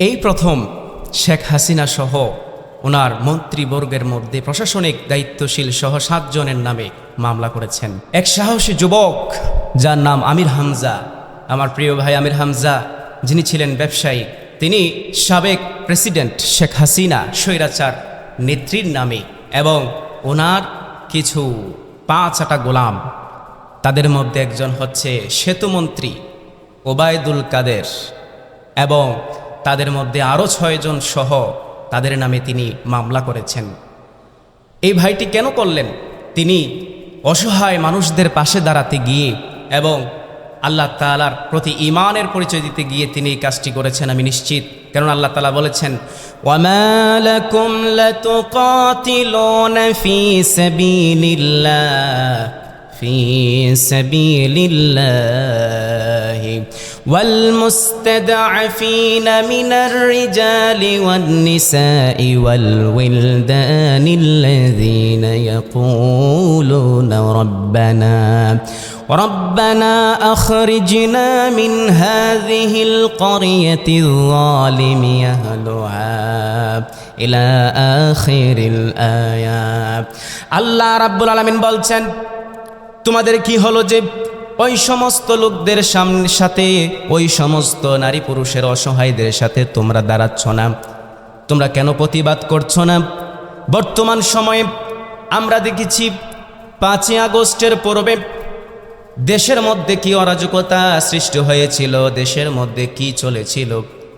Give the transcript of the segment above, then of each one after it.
এই প্রথম শেখ হাসিনা সহ ওনার মন্ত্রীবর্গের মধ্যে প্রশাসনিক দায়িত্বশীল সহ সাতজনের নামে মামলা করেছেন। এক সাহসী যুবক, যার নাম আমির হামজা, আমার প্রিয় ভাই আমির হামজা, যিনি ছিলেন ব্যবসায়ী, তিনি সাবেক প্রেসিডেন্ট শেখ হাসিনা স্বৈরাচার নেত্রীর নামে এবং ওনার কিছু পাঁচ আটা গোলাম, তাদের মধ্যে একজন হচ্ছে সেতুমন্ত্রী ওবায়দুল কাদের এবং তাদের মধ্যে আরও ছয়জন সহ তাদের নামে তিনি মামলা করেছেন। এই ভাইটি কেন করলেন? তিনি অসহায় মানুষদের পাশে দাঁড়াতে গিয়ে এবং আল্লাহ তালার প্রতি ইমানের পরিচয় দিতে গিয়ে তিনি এই কাজটি করেছেন, আমি নিশ্চিত। কারণ আল্লাহ তালা বলেছেন ওয়ামালাকুম লাতুকাতিলুনা ফি সাবিলিল্লাহ। في سبيل الله والمستضعفين من الرجال والنساء والولدان الذين يقولون ربنا ربنا أخرجنا من هذه القرية الظالم أهلها إلى آخر الآيات الله رب العالمين বলছেন তোমাদের কি হলো যে ওই সমস্ত লোকদের সামনে সাথে, ওই সমস্ত নারী পুরুষের অসহায়দের সাথে তোমরা দাঁড়াচ্ছ না? তোমরা কেন প্রতিবাদ করছ না? বর্তমান সময়ে আমরা দেখেছি পাঁচই আগস্টের পূর্বে দেশের মধ্যে কি অরাজকতা সৃষ্টি হয়েছিল, দেশের মধ্যে কি চলেছিল,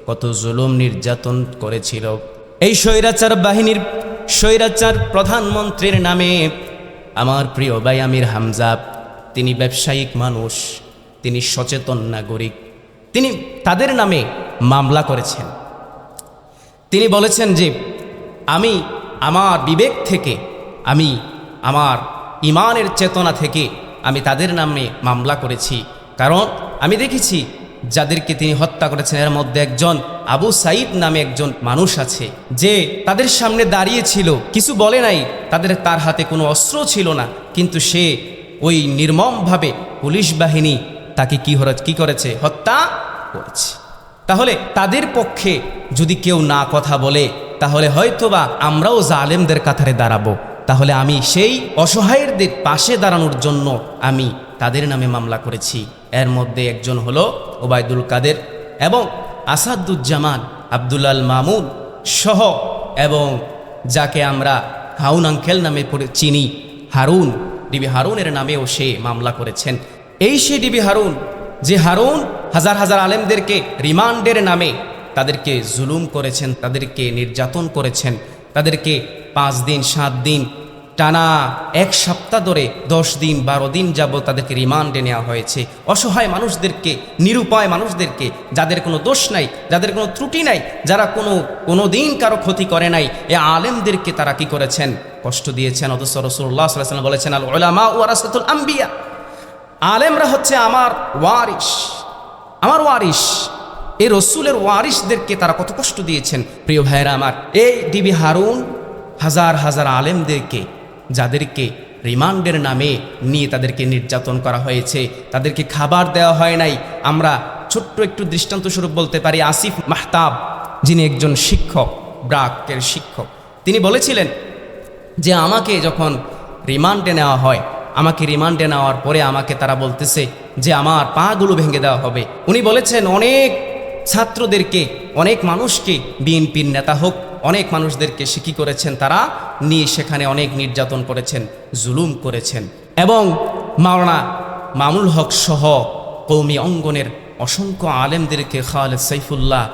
কত জুলুম নির্যাতন করেছিল। এই স্বৈরাচার বাহিনীর স্বৈরাচার প্রধানমন্ত্রীর নামে আমার প্রিয় ভাই আমির হামজা, তিনি ব্যবসায়িক মানুষ, তিনি সচেতন নাগরিক, তিনি তাদের নামে মামলা করেছেন। তিনি বলেছেন যে, আমি আমার বিবেক থেকে, আমি আমার ইমানের চেতনা থেকে, আমি তাদের নামে মামলা করেছি। কারণ আমি দেখেছি, যাদেরকে তিনি হত্যা করেছেন, এর মধ্যে একজন আবু সাইদ নামে একজন মানুষ আছে, যে তাদের সামনে দাঁড়িয়েছিল কিছু বলে নাই, তাদের তার হাতে কোনো অস্ত্র ছিল না, কিন্তু সে ওই নির্মমভাবে পুলিশ বাহিনী তাকে কি কি করেছে? হত্যা করেছে। তাহলে তাদের পক্ষে যদি কেউ না কথা বলে, তাহলে হয়তোবা আমরাও জালেমদের কাতারে দাঁড়াবো। তাহলে আমি সেই অসহায়দের পাশে দাঁড়ানোর জন্য আমি তাদের নামে মামলা করেছি। এর মধ্যে একজন হলো ওবায়দুল কাদের এবং আসাদুজ্জামান আবদুল্লাল মামুন সহ এবং যাকে আমরা হাউন আঙ্কেল নামে পড়ে চিনি, হারুন, ডিবি হারুনের নামেও সে মামলা করেছেন। এই সে ডিবি হারুন, যে হারুন হাজার হাজার আলেমদেরকে রিমান্ডের নামে তাদেরকে জুলুম করেছেন, তাদেরকে নির্যাতন করেছেন, তাদেরকে পাঁচ দিন, সাত দিন টানা এক সপ্তাহ ধরে দশ দিন, বারো দিন যাব তাদেরকে রিমান্ডে নেওয়া হয়েছে। অসহায় মানুষদেরকে, নিরুপায় মানুষদেরকে, যাদের কোনো দোষ নাই, যাদের কোনো ত্রুটি নাই, যারা কোনো কোনো দিন কারও ক্ষতি করে নাই, এ আলেমদেরকে তারা কি করেছেন? কষ্ট দিয়েছেন। অথচ রসুল্লাহ সাল্লাম বলেছেন আল আম্বিয়া। আলেমরা হচ্ছে আমার ওয়ারিস আমার ওয়ারিস এই রসুলের ওয়ারিসদেরকে তারা কত কষ্ট দিয়েছেন। প্রিয় ভাইয়েরা আমার, এই ডিবি হারুন হাজার হাজার আলেমদেরকে যাদেরকে রিমান্ডের নামে নিয়ে তাদেরকে নির্যাতন করা হয়েছে, তাদেরকে খাবার দেওয়া হয় নাই। আমরা ছোট্ট একটু দৃষ্টান্তস্বরূপ বলতে পারি আসিফ মাহতাব, যিনি একজন শিক্ষক, ব্রাকের শিক্ষক। তিনি বলেছিলেন যে আমাকে যখন রিমান্ডে নেওয়া হয়, আমাকে রিমান্ডে নেওয়ার পরে আমাকে তারা বলতেছে যে আমার পাগুলো ভেঙে দেওয়া হবে। উনি বলেছেন, অনেক ছাত্রদেরকে, অনেক মানুষকে বিএনপির নেতা হোক অনেক মানুষদেরকে শিক্ষি করেছেন তারা, নিয়ে সেখানে অনেক নির্যাতন করেছেন, জুলুম করেছেন। এবং মাওলানা মামুল হক সহ কৌমি অঙ্গনের অসংখ্য আলেমদেরকে খালেদ সাইফুল্লাহ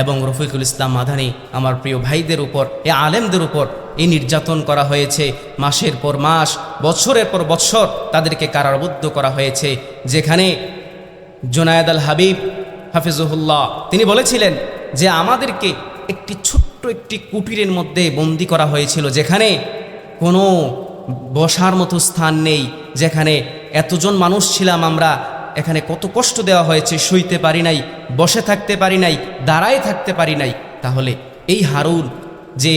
এবং রফিকুল ইসলাম মাদানি আমার প্রিয় ভাইদের উপর, এ আলেমদের উপর এই নির্যাতন করা হয়েছে। মাসের পর মাস, বছরের পর বৎসর তাদেরকে কারারবদ্ধ করা হয়েছে, যেখানে জোনায়দ আল হাবিব হাফিজুল্লাহ তিনি বলেছিলেন যে আমাদেরকে একটি ছোট্ট একটি কুটিরের মধ্যে বন্দি করা হয়েছিল, যেখানে কোনো বসার মতো স্থান নেই, যেখানে এতজন মানুষ ছিলাম আমরা, এখানে কত কষ্ট দেওয়া হয়েছে, শুইতে পারি নাই, বসে থাকতে পারি নাই, দাঁড়ায় থাকতে পারি নাই। তাহলে এই হারুন যে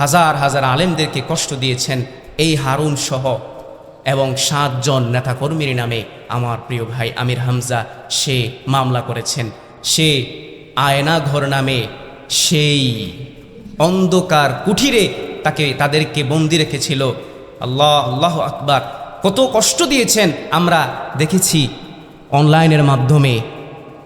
হাজার হাজার আলেমদেরকে কষ্ট দিয়েছেন, এই হারুন সহ এবং সাতজন নেতাকর্মীর নামে আমার প্রিয় ভাই আমির হামজা, সে মামলা করেছেন। সে আয়না ঘর নামে সেই অন্ধকার কুঠিরে তাকে, তাদেরকে বন্দি রেখেছিল। আল্লাহ আল্লাহ আকবার। কত কষ্ট দিয়েছেন আমরা দেখেছি অনলাইনের মাধ্যমে,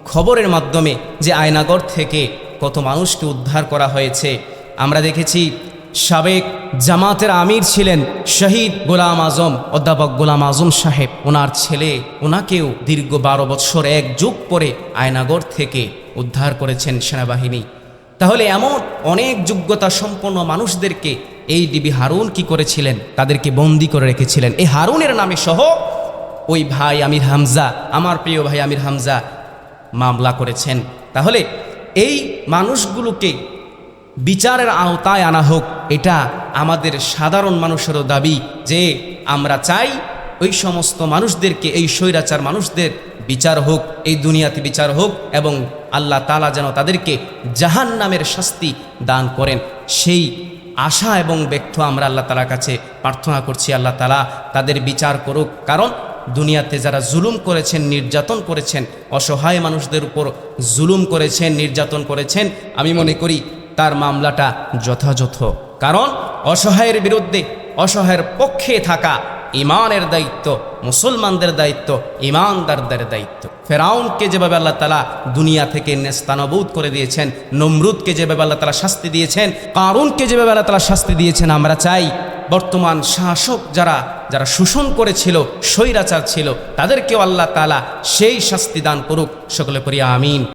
খবরের মাধ্যমে যে আয়নাগর থেকে কত মানুষকে উদ্ধার করা হয়েছে। আমরা দেখেছি সাবেক জামাতের আমির ছিলেন শহীদ গোলাম আজম, অধ্যাপক গোলাম আজম সাহেব। ওনার ছেলে, ওনাকেও দীর্ঘ বারো বৎসর এক যুগ পরে আয়নাগর থেকে উদ্ধার করেছেন সেনাবাহিনী। তাহলে এমন অনেক যোগ্যতা সম্পন্ন মানুষদেরকে এই ডিবি হারুন কি করেছিলেন? তাদেরকে বন্দি করে রেখেছিলেন। এই হারুনের নামে সহ ওই ভাই আমির হামজা, আমার প্রিয় ভাই আমির হামজা মামলা করেছেন। তাহলে এই মানুষগুলোকে বিচারের আওতায় আনা হোক, এটা আমাদের সাধারণ মানুষেরও দাবি যে আমরা চাই ওই সমস্ত মানুষদেরকে, এই স্বৈরাচার মানুষদের বিচার হোক, এই দুনিয়াতে বিচার হোক এবং আল্লাহ তালা যেন তাদেরকে জাহান নামের শাস্তি দান করেন। সেই আশা এবং ব্যক্ত আমরা আল্লাহ তালার কাছে প্রার্থনা করছি, আল্লাহ তালা তাদের বিচার করুক। কারণ দুনিয়াতে যারা জুলুম করেছেন, নির্যাতন করেছেন, অসহায় মানুষদের উপর জুলুম করেছেন, নির্যাতন করেছেন, আমি মনে করি তার মামলাটা যথাযথ। কারণ অসহায়ের বিরুদ্ধে, অসহায়ের পক্ষে থাকা ইমানের দায়িত্ব, মুসলমানদের দায়িত্ব, ইমানদারদের দায়িত্ব। ফেরাউনকে যেভাবে আল্লাহ তালা দুনিয়া থেকে নেস্তানবোধ করে দিয়েছেন, নমরুদকে যেভাবে আল্লাহ তালা শাস্তি দিয়েছেন, কারুনকে যেভাবে আল্লাহ তালা শাস্তি দিয়েছেন, আমরা চাই বর্তমান শাসক যারা যারা শোষণ করেছিল, স্বৈরাচার ছিল, তাদেরকেও আল্লাহ তালা সেই শাস্তি দান করুক। সকলে করিয়া আমিন।